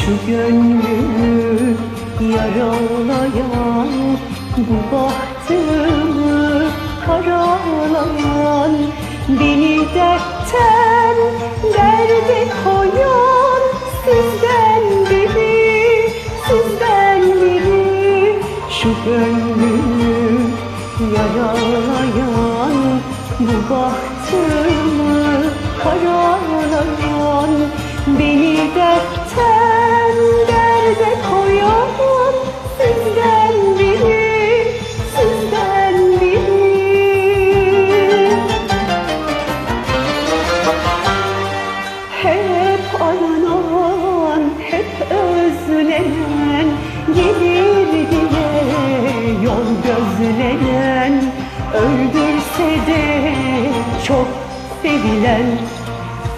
Şu gönlümü yaralayan Bu bahtımı karalayan Beni dertten derde koyan Sizden biri, sizden biri. Şu gönlümü yaralayan Bu bahtımı karalayan Öldürse de çok sevilen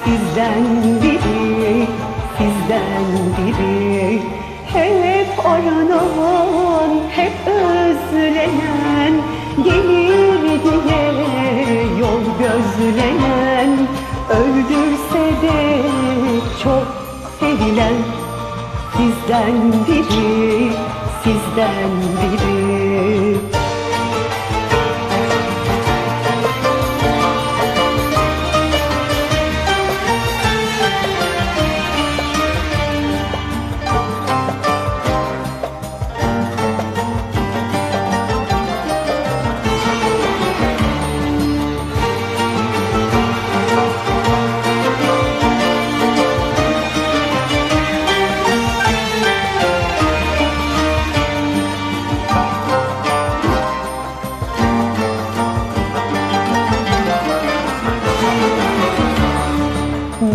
Sizden biri, sizden biri. Hep aranan, hep özlenen Gelir diye yol gözlenen. Öldürse de çok sevilen Sizden biri, sizden biri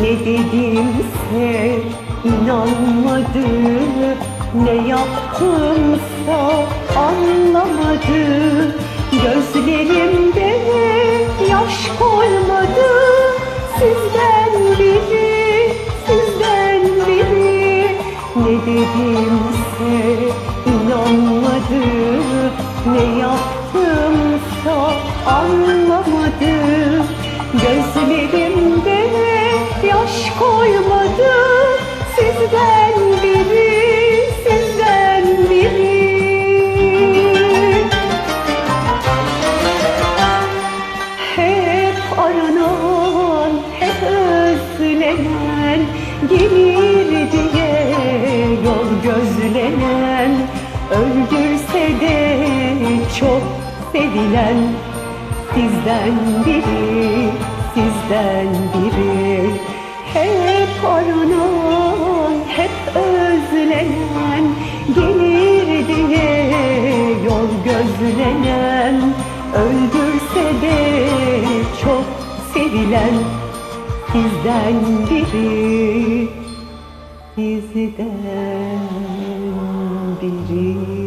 dedimse inanmadı Ne yaptımsa anlamadı Gözlerimde yaş koymadı. Sizden biri, sizden biri. Ne dedimse inanmadı Ne yaptımsa anlamadı Gözlerimde Öldürse de çok sevilen Sizden biri, sizden biri. Hep aranan, hep özlenen Gelir diye yol gözlenen Öldürse de çok sevilen Sizden biri, sizden diri